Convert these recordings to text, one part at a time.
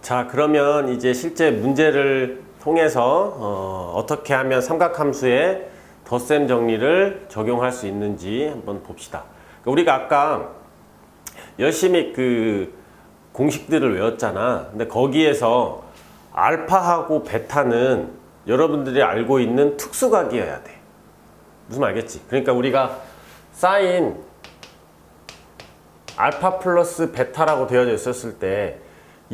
자, 그러면 이제 실제 문제를 통해서 어, 어떻게 하면 삼각함수의 덧셈 정리를 적용할 수 있는지 한번 봅시다. 그러니까 우리가 아까 열심히 그 공식들을 외웠잖아. 근데 거기에서 알파하고 베타는 여러분들이 알고 있는 특수각이어야 돼. 무슨 말 알겠지? 그러니까 우리가 사인 알파 플러스 베타라고 되어져 있었을 때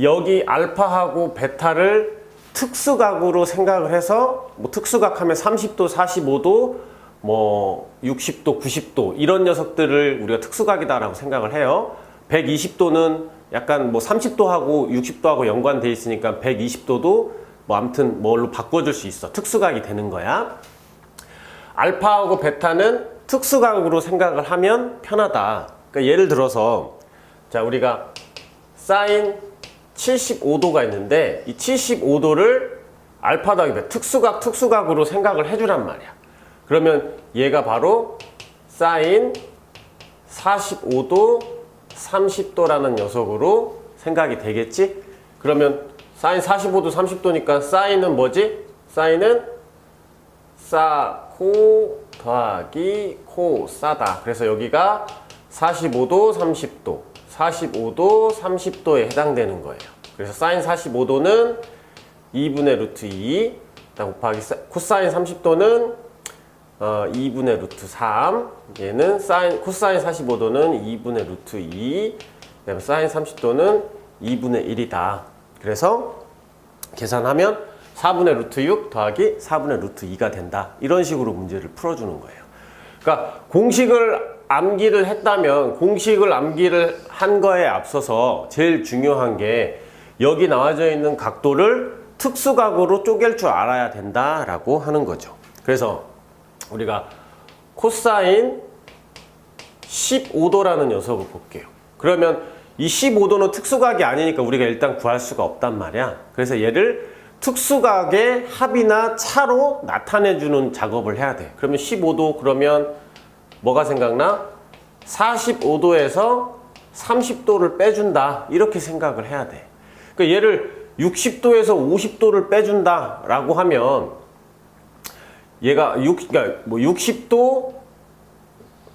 여기 알파하고 베타를 특수각으로 생각을 해서 뭐 특수각 하면 30도, 45도, 뭐 60도, 90도 이런 녀석들을 우리가 특수각이다라고 생각을 해요. 120도는 약간 뭐 30도하고 60도하고 연관돼 있으니까 120도도 뭐 아무튼 뭘로 바꿔줄 수 있어. 특수각이 되는 거야. 알파하고 베타는 특수각으로 생각을 하면 편하다. 그러니까 예를 들어서 자 우리가 사인 75도가 있는데 이 75도를 알파 더하기 베타 특수각 특수각으로 생각을 해주란 말이야. 그러면 얘가 바로 사인 45도 30도라는 녀석으로 생각이 되겠지? 그러면 사인 45도 30도니까 사인은 뭐지? 사인은 더하기 코 싸다. 그래서 여기가 45도 30도 45도 30도에 해당되는 거예요. 그래서 사인 45도는 2분의 루트 2 그다음 곱하기 사- 코사인 30도는 어, 2분의 루트 3 얘는 사인 코사인 45도는 2분의 루트 2 그다음에 사인 30도는 2분의 1이다. 그래서 계산하면 4분의 루트 6 더하기 4분의 루트 2가 된다. 이런 식으로 문제를 풀어주는 거예요. 그러니까 공식을 암기를 했다면 공식을 암기를 한 거에 앞서서 제일 중요한 게 여기 나와져 있는 각도를 특수각으로 쪼갤 줄 알아야 된다라고 하는 거죠. 그래서 우리가 코사인 15도라는 녀석을 볼게요. 그러면 이 15도는 특수각이 아니니까 우리가 일단 구할 수가 없단 말이야. 그래서 얘를 특수각의 합이나 차로 나타내 주는 작업을 해야 돼. 그러면 15도 그러면 뭐가 생각나? 45도에서 30도를 빼준다. 이렇게 생각을 해야 돼. 그러니까 얘를 60도에서 50도를 빼준다 라고 하면 얘가 6, 그러니까 뭐 60도,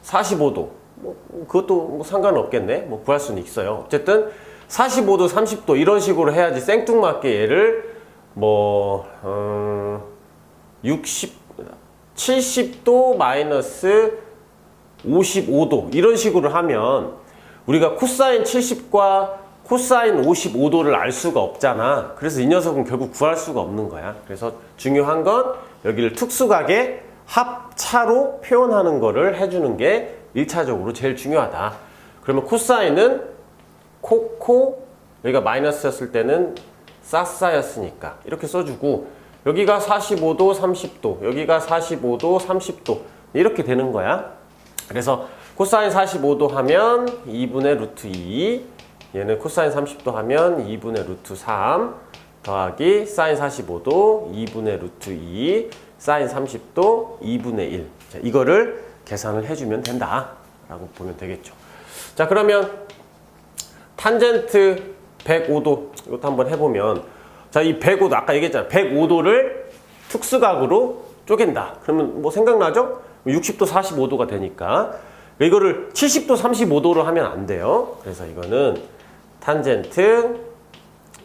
45도. 뭐 그것도 뭐 상관없겠네. 뭐 구할 수는 있어요. 어쨌든 45도, 30도 이런 식으로 해야지 생뚱맞게 얘를 뭐 음, 60, 70도 마이너스 55도 이런 식으로 하면 우리가 코사인 70과 코사인 55도를 알 수가 없잖아. 그래서 이 녀석은 결국 구할 수가 없는 거야. 그래서 중요한 건 여기를 특수각의 합차로 표현하는 거를 해주는 게 1차적으로 제일 중요하다. 그러면 코사인은 코코 여기가 마이너스였을 때는 싸싸였으니까 이렇게 써주고 여기가 45도 30도 여기가 45도 30도 이렇게 되는 거야 그래서 코사인 45도 하면 2분의 루트 2 얘는 코사인 30도 하면 2분의 루트 3 더하기 사인 45도 2분의 루트 2 사인 30도 2분의 1 자, 이거를 계산을 해주면 된다 라고 보면 되겠죠. 자 그러면 탄젠트 105도 이것도 한번 해보면 자 이 105도 아까 얘기했잖아 105도를 특수각으로 쪼갠다. 그러면 뭐 생각나죠? 60도 45도가 되니까 이거를 70도 35도로 하면 안 돼요 그래서 이거는 탄젠트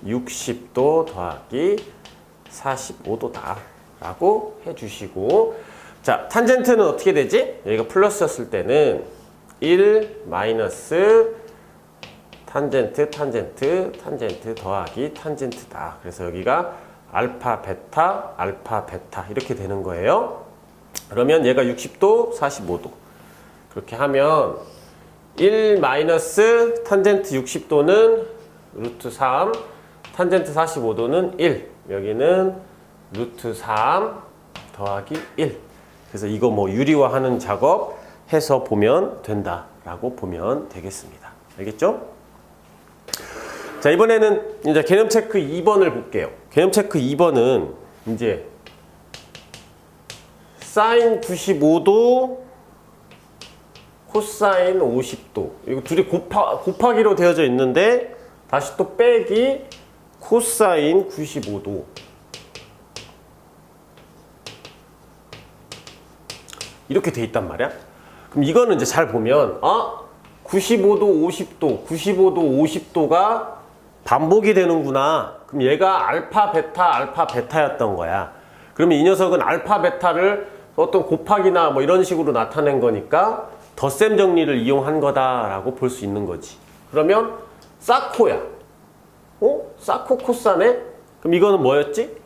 60도 더하기 45도다 라고 해주시고 자 탄젠트는 어떻게 되지? 여기가 플러스였을 때는 1 마이너스 탄젠트, 탄젠트, 탄젠트 더하기 탄젠트다. 그래서 여기가 알파, 베타, 알파, 베타 이렇게 되는 거예요. 그러면 얘가 60도, 45도. 그렇게 하면 1 마이너스 탄젠트 60도는 루트 3, 탄젠트 45도는 1. 여기는 루트 3 더하기 1. 그래서 이거 뭐 유리화하는 작업 해서 보면 된다라고 보면 되겠습니다. 알겠죠? 자, 이번에는 이제 개념 체크 2번을 볼게요. 개념 체크 2번은 이제 사인 95도, 코사인 50도. 이거 둘이 곱하, 곱하기로 되어져 있는데 다시 또 빼기 코사인 95도 이렇게 돼 있단 말이야. 그럼 이거는 이제 잘 보면 아 95도, 50도, 95도, 50도가 반복이 되는구나. 그럼 얘가 알파, 베타, 알파, 베타였던 거야. 그러면 이 녀석은 알파, 베타를 어떤 곱하기나 뭐 이런 식으로 나타낸 거니까 덧셈 정리를 이용한 거다라고 볼 수 있는 거지. 그러면 사코야. 어? 사코 코사네? 그럼 이거는 뭐였지?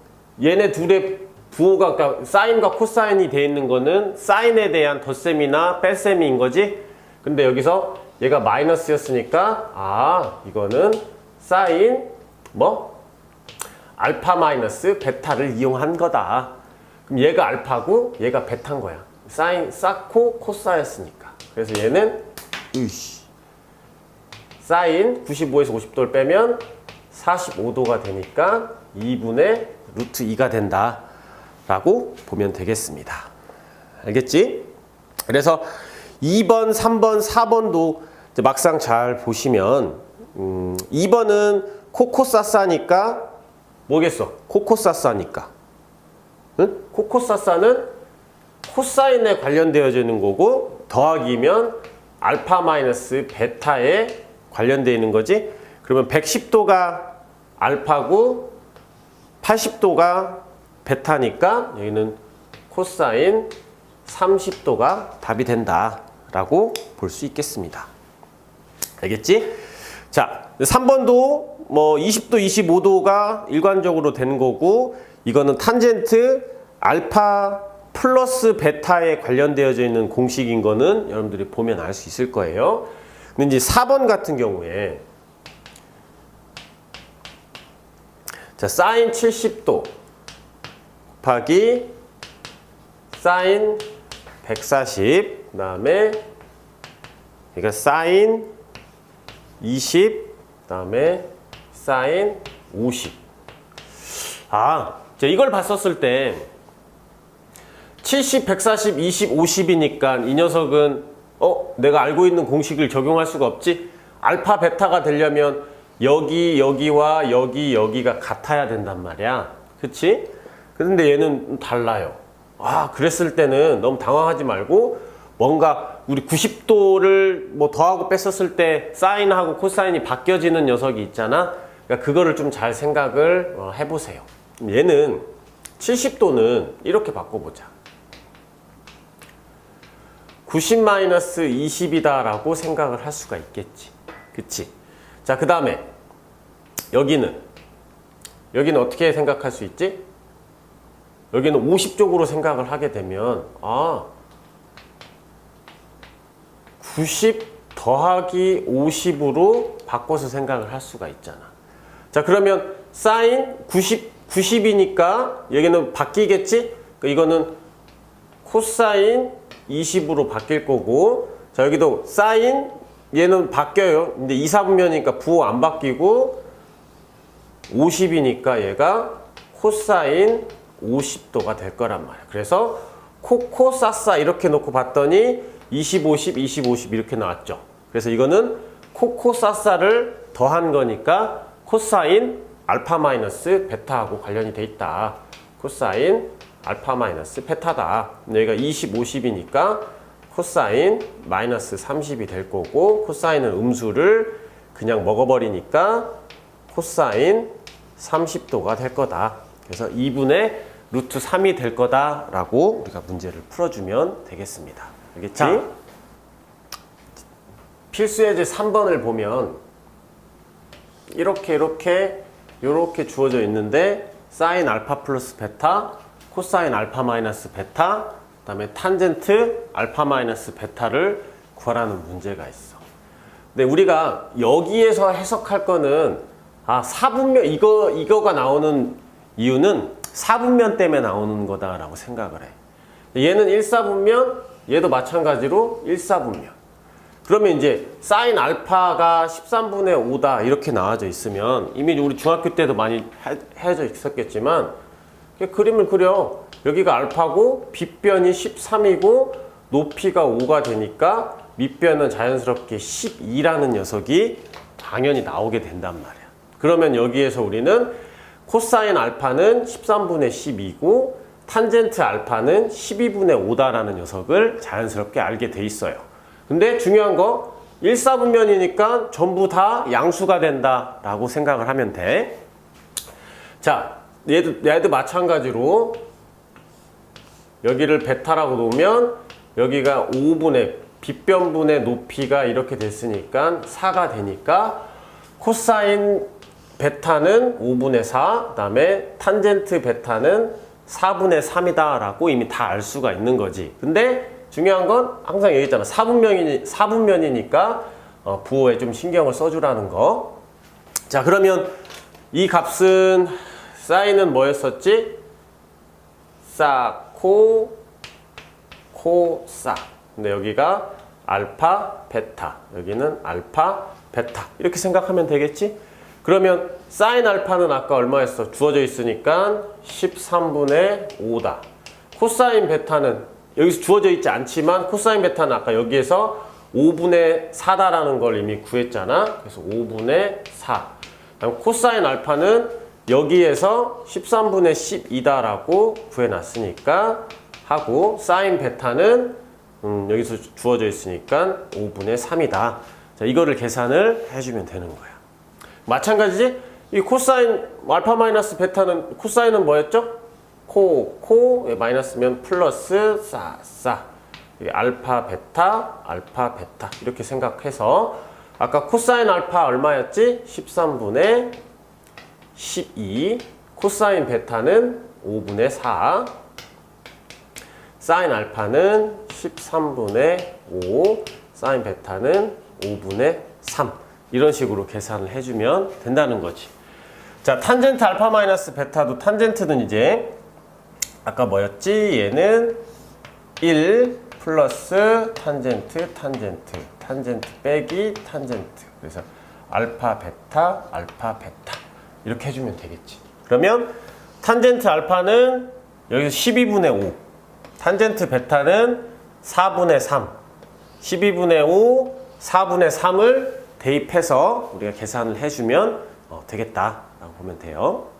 얘네 둘의 부호가 그러니까 사인과 코사인이 돼 있는 거는 사인에 대한 덧셈이나 뺄셈인 거지. 근데 여기서 얘가 마이너스였으니까 아 이거는 사인 뭐 알파 마이너스 베타를 이용한 거다. 그럼 얘가 알파고 얘가 베타인 거야. 사인 사코 코사였으니까. 그래서 얘는 으이씨 사인 95에서 50도를 빼면 45도가 되니까 2분의 루트 2가 된다. 라고 보면 되겠습니다. 알겠지? 그래서 2번, 3번, 4번도 막상 잘 보시면 음, 2번은 코코사사니까 뭐겠어? 코코사사니까. 응? 코코사사는 코사인에 관련되어져 있는 거고 더하기면 알파 마이너스 베타에 관련되어 있는 거지. 그러면 110도가 알파고 80도가 베타니까 여기는 코사인 30도가 답이 된다 라고 볼 수 있겠습니다. 알겠지? 자, 3번도 뭐 20도, 25도가 일관적으로 되는 거고 이거는 탄젠트 알파 플러스 베타에 관련되어져 있는 공식인 거는 여러분들이 보면 알 수 있을 거예요. 근데 이제 4번 같은 경우에 자, 사인 70도 곱하기 사인 140 그다음에 그러니까 사인 20 그다음에 사인 50. 아, 자 이걸 봤었을 때 70, 140, 20, 50이니까 이 녀석은 어, 내가 알고 있는 공식을 적용할 수가 없지. 알파 베타가 되려면 여기 여기와 여기 여기가 같아야 된단 말이야. 그치? 근데 얘는 달라요. 아, 그랬을 때는 너무 당황하지 말고 뭔가 우리 90도를 뭐 더하고 뺐었을 때 사인하고 코사인이 바뀌어지는 녀석이 있잖아. 그러니까 그거를 좀 잘 생각을 어, 해보세요. 얘는 70도는 이렇게 바꿔보자. 90-20이다 라고 생각을 할 수가 있겠지. 그치? 자, 그 다음에 여기는 여기는 어떻게 생각할 수 있지? 여기는 50쪽으로 생각을 하게 되면 아, 90 더하기 50으로 바꿔서 생각을 할 수가 있잖아. 자, 그러면 사인 90 90이니까 여기는 바뀌겠지? 그러니까 이거는 코사인 20으로 바뀔 거고 자, 여기도 사인 얘는 바뀌어요. 근데 2, 4분면이니까 부호 안 바뀌고 50이니까 얘가 코사인 50도가 될 거란 말이야. 그래서 코코사사 이렇게 놓고 봤더니 20, 50, 20, 50 이렇게 나왔죠. 그래서 이거는 코코사사를 더한 거니까 코사인 알파 마이너스 베타하고 관련이 돼 있다. 코사인 알파 마이너스 베타다. 여기가 20, 50이니까 코사인 마이너스 30이 될 거고 코사인은 음수를 그냥 먹어버리니까 코사인 30도가 될 거다. 그래서 2분의 루트 3이 될 거다라고 우리가 문제를 풀어주면 되겠습니다. 알겠지? 자, 필수 예제 3번을 보면 이렇게 이렇게 이렇게 주어져 있는데 사인 알파 플러스 베타, 코사인 알파 마이너스 베타, 그다음에 탄젠트 알파 마이너스 베타를 구하라는 문제가 있어. 근데 우리가 여기에서 해석할 거는 아, 사분면 이거 이거가 나오는 이유는 사분면 때문에 나오는 거다라고 생각을 해. 얘는 1사분면, 얘도 마찬가지로 1사분면. 그러면 이제 사인 알파가 13분의 5다 이렇게 나와져 있으면 이미 우리 중학교 때도 많이 해, 해져 있었겠지만 그림을 그려 여기가 알파고 빗변이 13이고 높이가 5가 되니까 밑변은 자연스럽게 12라는 녀석이 당연히 나오게 된단 말이야. 그러면 여기에서 우리는 코사인 알파는 13분의 12고 탄젠트 알파는 12분의 5다라는 녀석을 자연스럽게 알게 돼 있어요. 근데 중요한 거 1, 4분면이니까 전부 다 양수가 된다라고 생각을 하면 돼. 자, 얘도, 얘도 마찬가지로 여기를 베타라고 놓으면 여기가 5분의 빗변분의 높이가 이렇게 됐으니까 4가 되니까 코사인 베타는 5분의 4, 그 다음에 탄젠트 베타는 4분의 3이다 라고 이미 다 알 수가 있는 거지. 근데 중요한 건 항상 얘기했잖아. 4분면이니, 4분면이니까 어, 부호에 좀 신경을 써주라는 거. 자, 그러면 이 값은 사인은 뭐였었지? 사코 코사. 근데 여기가 알파 베타. 여기는 알파 베타. 이렇게 생각하면 되겠지? 그러면 사인 알파는 아까 얼마였어? 주어져 있으니까 13분의 5다. 코사인 베타는 여기서 주어져 있지 않지만 코사인 베타는 아까 여기에서 5분의 4다라는 걸 이미 구했잖아. 그래서 5분의 4. 그다음 코사인 알파는 여기에서 13분의 12다라고 구해놨으니까 하고 사인 베타는 음, 여기서 주어져 있으니까 5분의 3이다. 자, 이거를 계산을 해주면 되는 거야. 마찬가지지? 이 코사인 알파 마이너스 베타는 코사인은 뭐였죠? 코, 코, 예, 마이너스면 플러스, 싸, 싸. 이게 알파, 베타, 알파, 베타. 이렇게 생각해서 아까 코사인 알파 얼마였지? 13분의 12. 코사인 베타는 5분의 4. 사인 알파는 13분의 5. 사인 베타는 5분의 3. 이런 식으로 계산을 해주면 된다는 거지. 자, 탄젠트 알파 마이너스 베타도 탄젠트는 이제 아까 뭐였지? 얘는 1 플러스 탄젠트 탄젠트 탄젠트 빼기 탄젠트 그래서 알파 베타 알파 베타 이렇게 해주면 되겠지. 그러면 탄젠트 알파는 여기서 12분의 5 탄젠트 베타는 4분의 3 12분의 5 4분의 3을 대입해서 우리가 계산을 해주면 어, 되겠다 라고 보면 돼요.